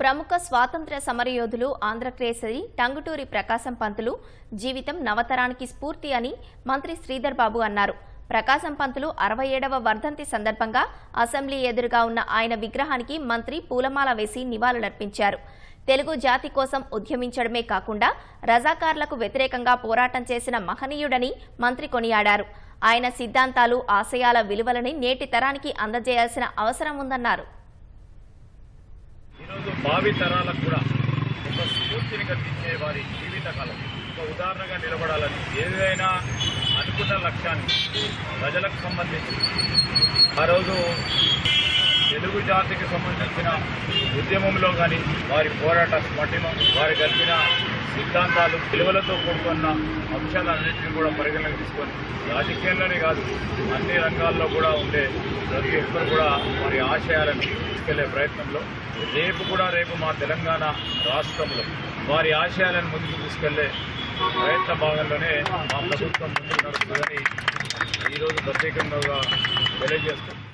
ప్రముఖ స్వాతంత్ర్య సమరయోధులు ఆంధ్రకేసరి టంగుటూరి ప్రకాశం పంతులు జీవితం నవతరానికి స్ఫూర్తి అని మంత్రి శ్రీధర్ బాబు అన్నారు. ప్రకాశం పంతులు అరవై ఏడవ వర్ధంతి సందర్భంగా అసెంబ్లీ ఎదురుగా ఉన్న ఆయన విగ్రహానికి మంత్రి పూలమాల వేసి నివాళులర్పించారు. తెలుగు జాతి కోసం ఉద్యమించడమే కాకుండా రజాకార్లకు వ్యతిరేకంగా పోరాటం చేసిన మహనీయుడని మంత్రి కొనియాడారు. ఆయన సిద్ధాంతాలు ఆశయాల విలువలని నేటి తరానికి అందజేయాల్సిన అవసరం ఉందన్నారు. భావి తరాలకు కూడా ఒక స్ఫూర్తిని కల్పించే వారి జీవితకాలం. ఒక ఉదాహరణగా నిలబడాలని ఏదైనా అనుకున్న లక్ష్యాన్ని ప్రజలకు సంబంధించి. ఆ రోజు తెలుగు జాతికి సంబంధించిన ఉద్యమంలో కానీ వారి పోరాట స్ఫటిమం వారి కలిపిన సిద్ధాంతాలు విలువలతో కూడుకున్న అంశాలన్నింటినీ కూడా పరిగణలోకి తీసుకొని రాజకీయంలోనే కాదు అన్ని రంగాల్లో కూడా ఉండే ప్రతి ఒక్కరు కూడా వారి ఆశయాలను తీసుకెళ్ళే ప్రయత్నంలో రేపు కూడా రేపు మా తెలంగాణ రాష్ట్రంలో వారి ఆశయాలను ముందుకు తీసుకెళ్ళే ప్రయత్న భాగంలోనే మా ప్రభుత్వం ముందుకు నడుస్తుందని ఈరోజు ప్రత్యేకంగా తెలియజేస్తాం